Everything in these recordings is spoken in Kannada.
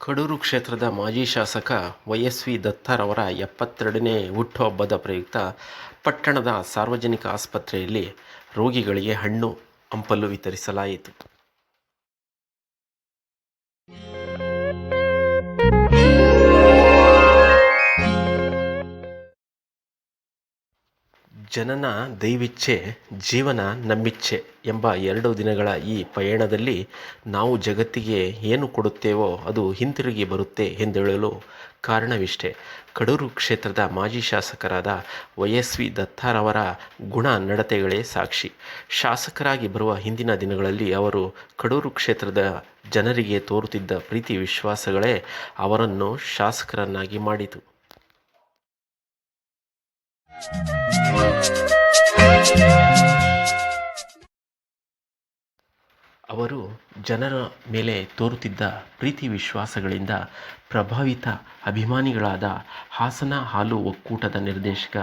ಕಡೂರು ಕ್ಷೇತ್ರದ ಮಾಜಿ ಶಾಸಕ ವೈಎಸ್ವಿ ದತ್ತರವರ ಎಪ್ಪತ್ತೆರಡನೇ ಹುಟ್ಟುಹಬ್ಬದ ಪ್ರಯುಕ್ತ ಪಟ್ಟಣದ ಸಾರ್ವಜನಿಕ ಆಸ್ಪತ್ರೆಯಲ್ಲಿ ರೋಗಿಗಳಿಗೆ ಹಣ್ಣು, ಹಂಪಲು ವಿತರಿಸಲಾಯಿತು. ಜನನ ದೈವಿಚ್ಛೆ, ಜೀವನ ನಮ್ಮಿಚ್ಛೆ ಎಂಬ ಎರಡು ದಿನಗಳ ಈ ಪಯಣದಲ್ಲಿ ನಾವು ಜಗತ್ತಿಗೆ ಏನು ಕೊಡುತ್ತೇವೋ ಅದು ಹಿಂತಿರುಗಿ ಬರುತ್ತೆ ಎಂದೇಳಲು ಕಾರಣವಿಷ್ಟೆ. ಕಡೂರು ಕ್ಷೇತ್ರದ ಮಾಜಿ ಶಾಸಕರಾದ ವೈಎಸ್ವಿ ದತ್ತಾರವರ ಗುಣ ನಡತೆಗಳೇ ಸಾಕ್ಷಿ. ಶಾಸಕರಾಗಿ ಬರುವ ಹಿಂದಿನ ದಿನಗಳಲ್ಲಿ ಅವರು ಕಡೂರು ಕ್ಷೇತ್ರದ ಜನರಿಗೆ ತೋರುತ್ತಿದ್ದ ಪ್ರೀತಿ ವಿಶ್ವಾಸಗಳೇ ಅವರನ್ನು ಶಾಸಕರನ್ನಾಗಿ ಮಾಡಿತು. ಅವರು ಜನರ ಮೇಲೆ ತೋರುತ್ತಿದ್ದ ಪ್ರೀತಿ ವಿಶ್ವಾಸಗಳಿಂದ ಪ್ರಭಾವಿತ ಅಭಿಮಾನಿಗಳಾದ ಹಾಸನ ಹಾಲು ಒಕ್ಕೂಟದ ನಿರ್ದೇಶಕ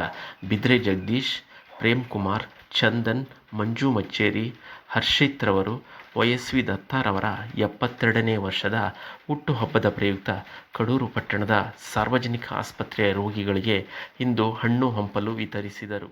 ಬಿದ್ರೆ ಜಗದೀಶ್, ಪ್ರೇಮ್ ಕುಮಾರ್ ಚಂದನ್, ಮಂಜು ಮಚ್ಚೇರಿ, ಹರ್ಷಿತ್ ರವರು ವೈಎಸ್ವಿ ದತ್ತಾರವರ ಎಪ್ಪತ್ತೆರಡನೇ ವರ್ಷದ ಹುಟ್ಟುಹಬ್ಬದ ಪ್ರಯುಕ್ತ ಕಡೂರು ಪಟ್ಟಣದ ಸಾರ್ವಜನಿಕ ಆಸ್ಪತ್ರೆಯ ರೋಗಿಗಳಿಗೆ ಇಂದು ಹಣ್ಣು ಹಂಪಲು ವಿತರಿಸಿದರು.